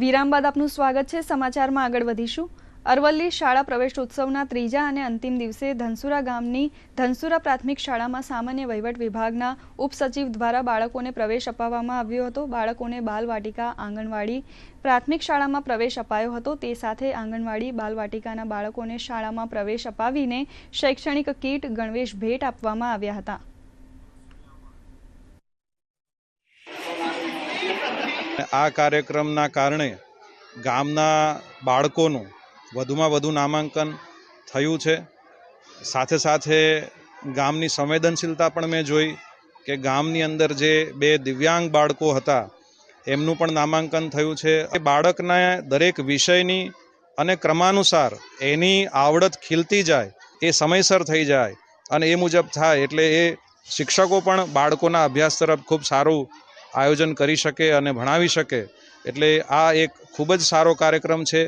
વિરામ બાદ આપનું સ્વાગત છે. સમાચારમાં આગળ વધીશું. અરવલ્લી શાળા પ્રવેશ ઉત્સવના ત્રીજા અને અંતિમ દિવસે ધનસુરા ગામની ધનસુરા પ્રાથમિક શાળામાં સામાન્ય વહીવટ વિભાગના ઉપસચિવ દ્વારા બાળકોને પ્રવેશ અપાવવામાં આવ્યો હતો. બાળકોને બાલવાટિકા આંગણવાડી પ્રાથમિક શાળામાં પ્રવેશ અપાયો હતો. તે સાથે આંગણવાડી બાલવાટિકાના બાળકોને શાળામાં પ્રવેશ અપાવીને શૈક્ષણિક કીટ ગણવેશ ભેટ આપવામાં આવ્યા હતા. આ કાર્યક્રમના કારણે ગામના બાળકોનું વધુમાં વધુ નામાંકન થયું છે. સાથે સાથે ગામની સંવેદનશીલતા પણ મેં જોઈ કે ગામની અંદર જે બે દિવ્યાંગ બાળકો હતા, એમનું પણ નામાંકન થયું છે. એ બાળકને દરેક વિષયની અને ક્રમાનુસાર એની આવડત ખીલતી જાય, એ સમયસર થઈ જાય અને એ મુજબ થાય. એટલે એ શિક્ષકો પણ બાળકોના અભ્યાસ તરફ ખૂબ સારું આયોજન કરી શકે અને ભણાવી શકે એટલે આ એક ખૂબ જ સારો કાર્યક્રમ છે.